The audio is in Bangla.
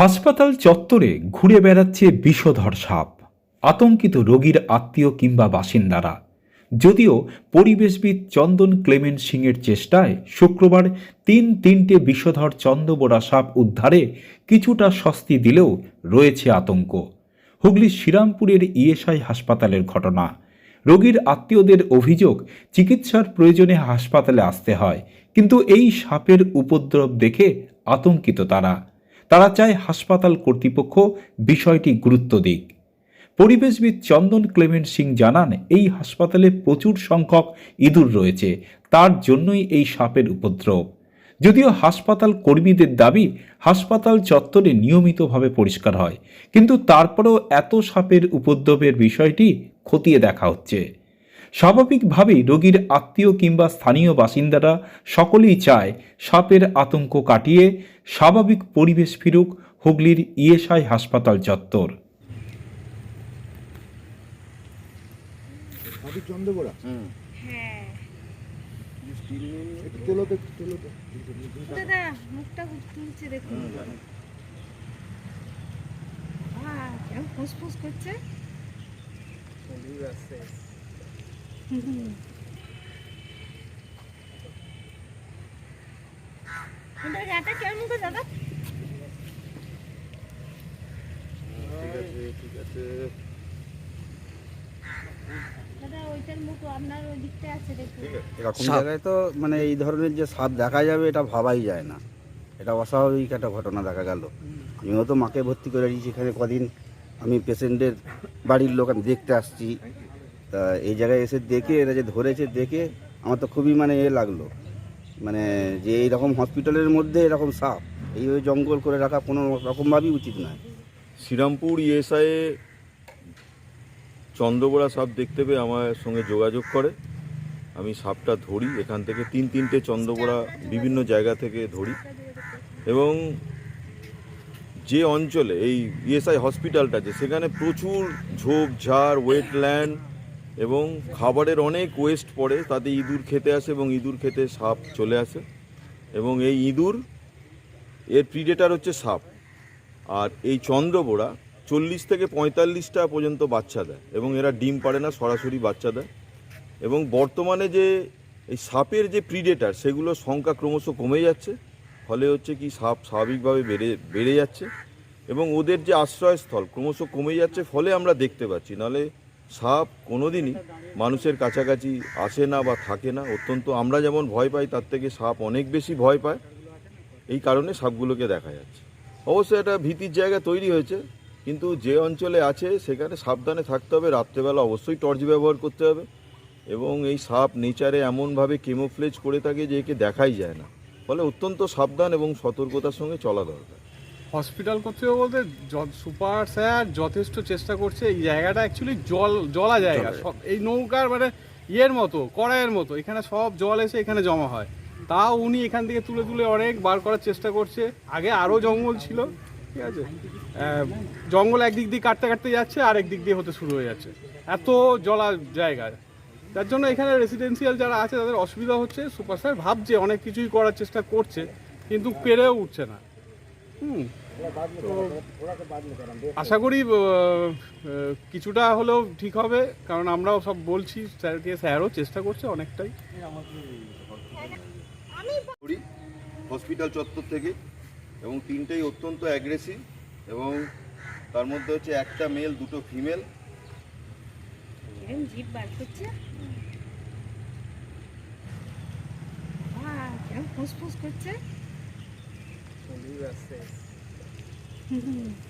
হাসপাতাল চত্বরে ঘুরে বেড়াচ্ছে বিষধর সাপ, আতঙ্কিত রোগীর আত্মীয় কিংবা বাসিন্দারা। যদিও পরিবেশবিদ চন্দন ক্লেমেন্ট সিংয়ের চেষ্টায় শুক্রবার তিন তিনটে বিষধর চন্দ্রবোড়া সাপ উদ্ধারে কিছুটা স্বস্তি দিলেও রয়েছে আতঙ্ক। হুগলির শ্রীরামপুরের ইএসআই হাসপাতালের ঘটনা। রোগীর আত্মীয়দের অভিযোগ, চিকিৎসার প্রয়োজনে হাসপাতালে আসতে হয়, কিন্তু এই সাপের উপদ্রব দেখে আতঙ্কিত তারা। তারা চায় হাসপাতাল কর্তৃপক্ষ বিষয়টি গুরুত্ব দিক। পরিবেশবিদ চন্দন ক্লেমেন্ট সিং জানান, এই হাসপাতালে প্রচুর সংখ্যক ইঁদুর রয়েছে, তার জন্যই এই সাপের উপদ্রব। যদিও হাসপাতাল কর্মীদের দাবি, হাসপাতাল চত্বরে নিয়মিতভাবে পরিষ্কার হয়, কিন্তু তারপরেও এত সাপের উপদ্রবের বিষয়টি খতিয়ে দেখা হচ্ছে। স্বাভাবিকভাবেই রোগীর আত্মীয় কিংবা স্থানীয় বাসিন্দারা সকলেই চায় সাপের আতঙ্ক কাটিয়ে স্বাভাবিক পরিবেশ ফিরুক হুগলির ইএসআই হাসপাতাল চত্বর। হ্যাঁ। একটু তোলো তো একটু তোলো তো। দাদা মুখটা তুলছে দেখুন। কেমন ফুসফুস করছে। এরকম জায়গায় তো মানে এই ধরনের যে সাপ দেখা যাবে, এটা ভাবাই যায় না। এটা অস্বাভাবিক একটা ঘটনা দেখা গেল। আমিও তো মাকে ভর্তি করে কদিন আমি পেশেন্টের বাড়ির লোক আমি দেখতে আসছি। তা এই জায়গায় এসে দেখে, এরা যে ধরেছে দেখে আমার তো খুবই মানে এ লাগল। মানে যে এইরকম হসপিটালের মধ্যে এরকম সাপ এইভাবে জঙ্গল করে রাখা কোনো রকমভাবেই উচিত নয়। শ্রীরামপুর ইএসআইয়ে চন্দ্রবোড়া সাপ দেখতে পেয়ে আমার সঙ্গে যোগাযোগ করে। আমি সাপটা ধরি, এখান থেকে তিন তিনটে চন্দ্রবোড়া বিভিন্ন জায়গা থেকে ধরি। এবং যে অঞ্চলে, এই ইএসআই হসপিটালটা আছে সেখানে প্রচুর ঝোপ, ঝাড় ওয়েটল্যান্ড এবং খাবারের অনেক ওয়েস্ট পড়ে, তাতে ইঁদুর খেতে আসে এবং ইঁদুর খেতে সাপ চলে আসে। এবং এই ইঁদুর, এর প্রিডেটার হচ্ছে সাপ। আর এই চন্দ্রবোড়া চল্লিশ থেকে পঁয়তাল্লিশটা পর্যন্ত বাচ্চা দেয় এবং এরা ডিম পারে না, সরাসরি বাচ্চা দেয়। এবং বর্তমানে যে এই সাপের যে প্রিডেটার সেগুলোর সংখ্যা ক্রমশ কমে যাচ্ছে। ফলে হচ্ছে কি সাপ স্বাভাবিকভাবে বেড়ে বেড়ে যাচ্ছে। এবং ওদের যে আশ্রয়স্থল ক্রমশ কমে যাচ্ছে, ফলে আমরা দেখতে পাচ্ছি। নাহলে সাপ কোনোদিনই মানুষের কাছাকাছি আসে না বা থাকে না। অত্যন্ত আমরা যেমন ভয় পাই, তার থেকে সাপ অনেক বেশি ভয় পায়। এই কারণে সাপগুলোকে দেখা যাচ্ছে। অবশ্যই একটা ভীতির জায়গা তৈরি হয়েছে, কিন্তু যে অঞ্চলে আছে সেখানে সাবধানে থাকতে হবে। রাত্রেবেলা অবশ্যই টর্চ ব্যবহার করতে হবে এবং এই সাপ নেচারে এমনভাবে কেমোফ্লেজ করে থাকে যে একে দেখাই যায় না। ফলে অত্যন্ত সাবধান এবং সতর্কতার সঙ্গে চলা দরকার। হসপিটাল কর্তৃপক্ষ বলতে সুপার স্যার যথেষ্ট চেষ্টা করছে। এই জায়গাটা অ্যাকচুয়ালি জল জলা জায়গা। সব এই নৌকার মানে ইয়ের মতো কড়াইয়ের মতো। এখানে সব জল এসে এখানে জমা হয়। তাও উনি এখান থেকে তুলে তুলে অনেক বার করার চেষ্টা করছে। আগে আরও জঙ্গল ছিল ঠিক আছে? জঙ্গল একদিক দিয়ে কাটতে কাটতে যাচ্ছে আর একদিক দিয়ে হতে শুরু হয়ে যাচ্ছে। এত জলা জায়গা। যার জন্য এখানে রেসিডেন্সিয়াল যারা আছে তাদের অসুবিধা হচ্ছে। সুপার স্যার ভাবছে অনেক কিছুই করার চেষ্টা করছে কিন্তু পেরেও উঠছে না। হুম। তো আশা করি কিছুটা হলেও ঠিক হবে কারণ আমরাও সব বলছি স্যারকে স্যারও চেষ্টা করছে অনেকটাই। হসপিটাল চত্বর থেকে এবং তিনটেই অত্যন্ত অ্যাগ্রেসিভ এবং তার মধ্যে হচ্ছে একটা মেল দুটো ফিমেল জিভ বার করছে? আহ, কেমন ফুসফুস করছে হুম।